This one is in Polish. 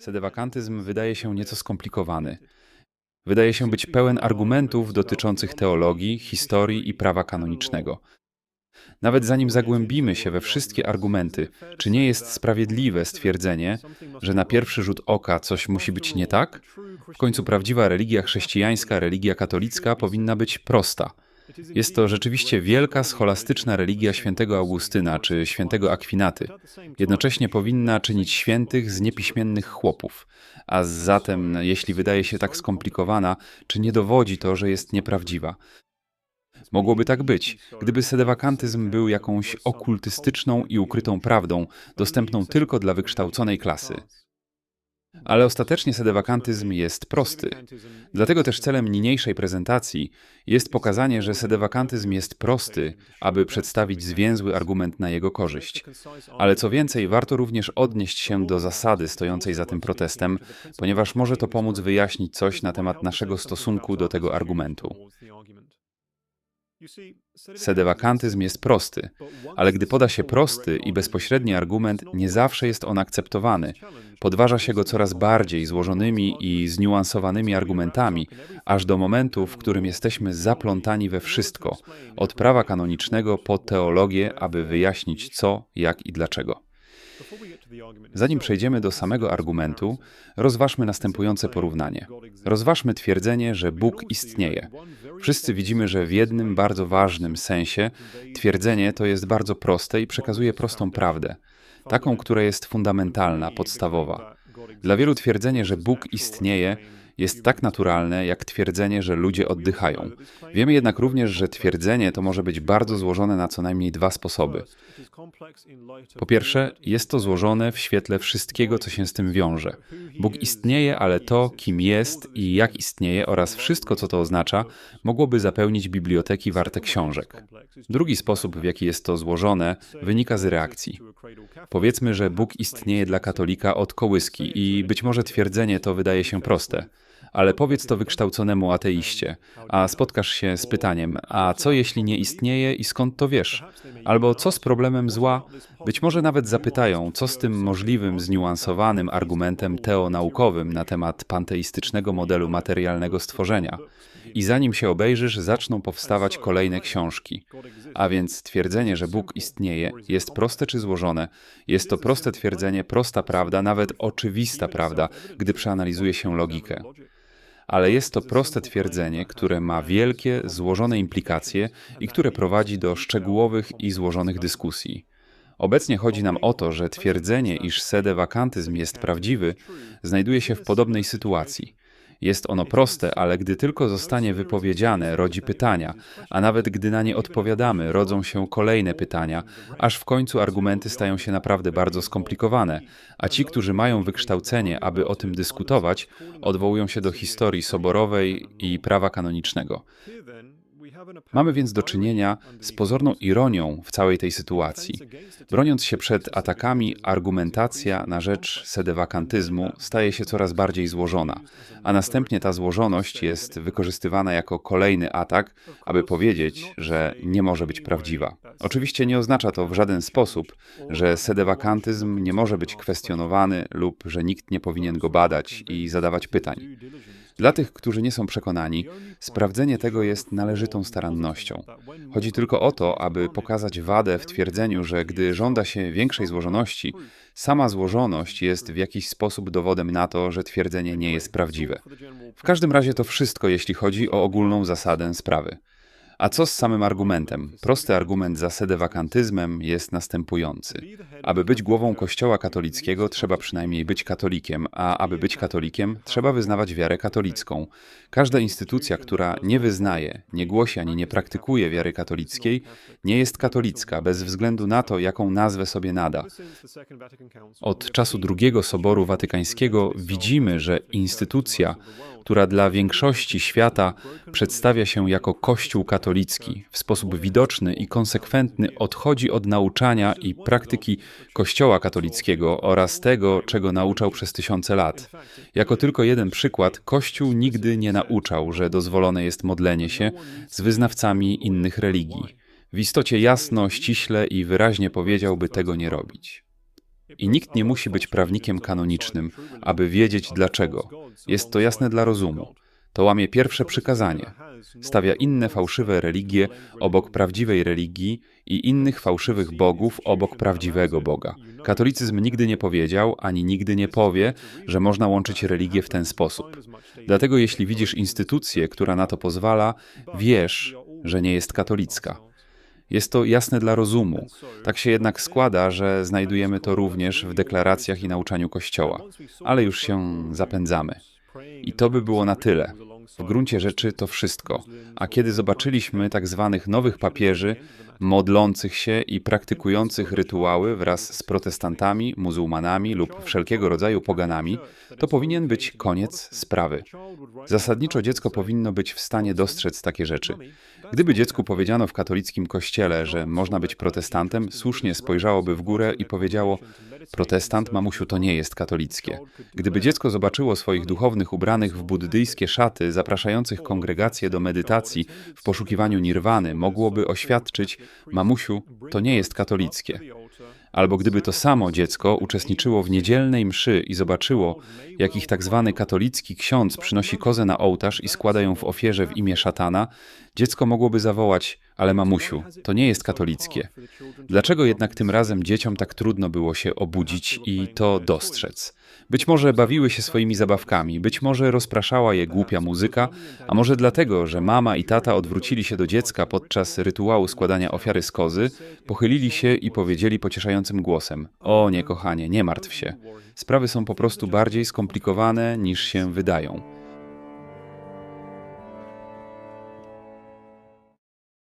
Sedewakantyzm wydaje się nieco skomplikowany. Wydaje się być pełen argumentów dotyczących teologii, historii i prawa kanonicznego. Nawet zanim zagłębimy się we wszystkie argumenty, czy nie jest sprawiedliwe stwierdzenie, że na pierwszy rzut oka coś musi być nie tak? W końcu prawdziwa religia chrześcijańska, religia katolicka powinna być prosta. Jest to rzeczywiście wielka scholastyczna religia świętego Augustyna czy świętego Akwinaty. Jednocześnie powinna czynić świętych z niepiśmiennych chłopów. A zatem, jeśli wydaje się tak skomplikowana, czy nie dowodzi to, że jest nieprawdziwa? Mogłoby tak być, gdyby sedewakantyzm był jakąś okultystyczną i ukrytą prawdą, dostępną tylko dla wykształconej klasy. Ale ostatecznie sedewakantyzm jest prosty. Dlatego też celem niniejszej prezentacji jest pokazanie, że sedewakantyzm jest prosty, aby przedstawić zwięzły argument na jego korzyść. Ale co więcej, warto również odnieść się do zasady stojącej za tym protestem, ponieważ może to pomóc wyjaśnić coś na temat naszego stosunku do tego argumentu. Sedewakantyzm jest prosty, ale gdy poda się prosty i bezpośredni argument, nie zawsze jest on akceptowany. Podważa się go coraz bardziej złożonymi i zniuansowanymi argumentami, aż do momentu, w którym jesteśmy zaplątani we wszystko, od prawa kanonicznego po teologię, aby wyjaśnić co, jak i dlaczego. Zanim przejdziemy do samego argumentu, rozważmy następujące porównanie. Rozważmy twierdzenie, że Bóg istnieje. Wszyscy widzimy, że w jednym bardzo ważnym sensie twierdzenie to jest bardzo proste i przekazuje prostą prawdę, taką, która jest fundamentalna, podstawowa. Dla wielu twierdzenie, że Bóg istnieje, jest tak naturalne, jak twierdzenie, że ludzie oddychają. Wiemy jednak również, że twierdzenie to może być bardzo złożone na co najmniej dwa sposoby. Po pierwsze, jest to złożone w świetle wszystkiego, co się z tym wiąże. Bóg istnieje, ale to, kim jest i jak istnieje oraz wszystko, co to oznacza, mogłoby zapełnić biblioteki warte książek. Drugi sposób, w jaki jest to złożone, wynika z reakcji. Powiedzmy, że Bóg istnieje dla katolika od kołyski i być może twierdzenie to wydaje się proste ale powiedz to wykształconemu ateiście, a spotkasz się z pytaniem: A co jeśli nie istnieje i skąd to wiesz? Albo co z problemem zła? Być może nawet zapytają, co z tym możliwym, zniuansowanym argumentem teonaukowym na temat panteistycznego modelu materialnego stworzenia. I zanim się obejrzysz, zaczną powstawać kolejne książki. A więc twierdzenie, że Bóg istnieje, jest proste czy złożone? Jest to proste twierdzenie, prosta prawda, nawet oczywista prawda, gdy przeanalizuje się logikę ale jest to proste twierdzenie, które ma wielkie, złożone implikacje i które prowadzi do szczegółowych i złożonych dyskusji. Obecnie chodzi nam o to, że twierdzenie, iż sedewakantyzm jest prawdziwy, znajduje się w podobnej sytuacji. Jest ono proste, ale gdy tylko zostanie wypowiedziane, rodzi pytania, a nawet gdy na nie odpowiadamy, rodzą się kolejne pytania, aż w końcu argumenty stają się naprawdę bardzo skomplikowane, a ci, którzy mają wykształcenie, aby o tym dyskutować, odwołują się do historii soborowej i prawa kanonicznego. Mamy więc do czynienia z pozorną ironią w całej tej sytuacji. Broniąc się przed atakami, argumentacja na rzecz sedewakantyzmu staje się coraz bardziej złożona, a następnie ta złożoność jest wykorzystywana jako kolejny atak, aby powiedzieć, że nie może być prawdziwa. Oczywiście nie oznacza to w żaden sposób, że sedewakantyzm nie może być kwestionowany lub że nikt nie powinien go badać i zadawać pytań. Dla tych, którzy nie są przekonani, sprawdzenie tego jest należytą starannością. Chodzi tylko o to, aby pokazać wadę w twierdzeniu, że gdy żąda się większej złożoności, sama złożoność jest w jakiś sposób dowodem na to, że twierdzenie nie jest prawdziwe. W każdym razie to wszystko, jeśli chodzi o ogólną zasadę sprawy. A co z samym argumentem? Prosty argument za sedewakantyzmem jest następujący. Aby być głową Kościoła katolickiego, trzeba przynajmniej być katolikiem, a aby być katolikiem, trzeba wyznawać wiarę katolicką. Każda instytucja, która nie wyznaje, nie głosi ani nie praktykuje wiary katolickiej, nie jest katolicka, bez względu na to, jaką nazwę sobie nada. Od czasu II Soboru Watykańskiego widzimy, że instytucja, która dla większości świata przedstawia się jako Kościół katolicki, w sposób widoczny i konsekwentny odchodzi od nauczania i praktyki Kościoła katolickiego oraz tego, czego nauczał przez tysiące lat. Jako tylko jeden przykład, Kościół nigdy nie nauczał, że dozwolone jest modlenie się z wyznawcami innych religii. W istocie jasno, ściśle i wyraźnie powiedziałby tego nie robić. I nikt nie musi być prawnikiem kanonicznym, aby wiedzieć dlaczego. Jest to jasne dla rozumu. To łamie pierwsze przykazanie. Stawia inne fałszywe religie obok prawdziwej religii i innych fałszywych bogów obok prawdziwego Boga. Katolicyzm nigdy nie powiedział, ani nigdy nie powie, że można łączyć religie w ten sposób. Dlatego jeśli widzisz instytucję, która na to pozwala, wiesz, że nie jest katolicka. Jest to jasne dla rozumu. Tak się jednak składa, że znajdujemy to również w deklaracjach i nauczaniu Kościoła. Ale już się zapędzamy. I to by było na tyle. W gruncie rzeczy to wszystko. A kiedy zobaczyliśmy tak zwanych nowych papieży, modlących się i praktykujących rytuały wraz z protestantami, muzułmanami lub wszelkiego rodzaju poganami, to powinien być koniec sprawy. Zasadniczo dziecko powinno być w stanie dostrzec takie rzeczy. Gdyby dziecku powiedziano w katolickim kościele, że można być protestantem, słusznie spojrzałoby w górę i powiedziało: Protestant, mamusiu, to nie jest katolickie. Gdyby dziecko zobaczyło swoich duchownych ubranych w buddyjskie szaty, zapraszających kongregację do medytacji w poszukiwaniu nirwany, mogłoby oświadczyć: Mamusiu, to nie jest katolickie. Albo gdyby to samo dziecko uczestniczyło w niedzielnej mszy i zobaczyło, jak ich tak zwany katolicki ksiądz przynosi kozę na ołtarz i składa ją w ofierze w imię szatana, dziecko mogłoby zawołać: Ale mamusiu, to nie jest katolickie. Dlaczego jednak tym razem dzieciom tak trudno było się obudzić i to dostrzec? Być może bawiły się swoimi zabawkami, być może rozpraszała je głupia muzyka, a może dlatego, że mama i tata odwrócili się do dziecka podczas rytuału składania ofiary z kozy, pochylili się i powiedzieli pocieszającym głosem: O nie, kochanie, nie martw się. Sprawy są po prostu bardziej skomplikowane niż się wydają.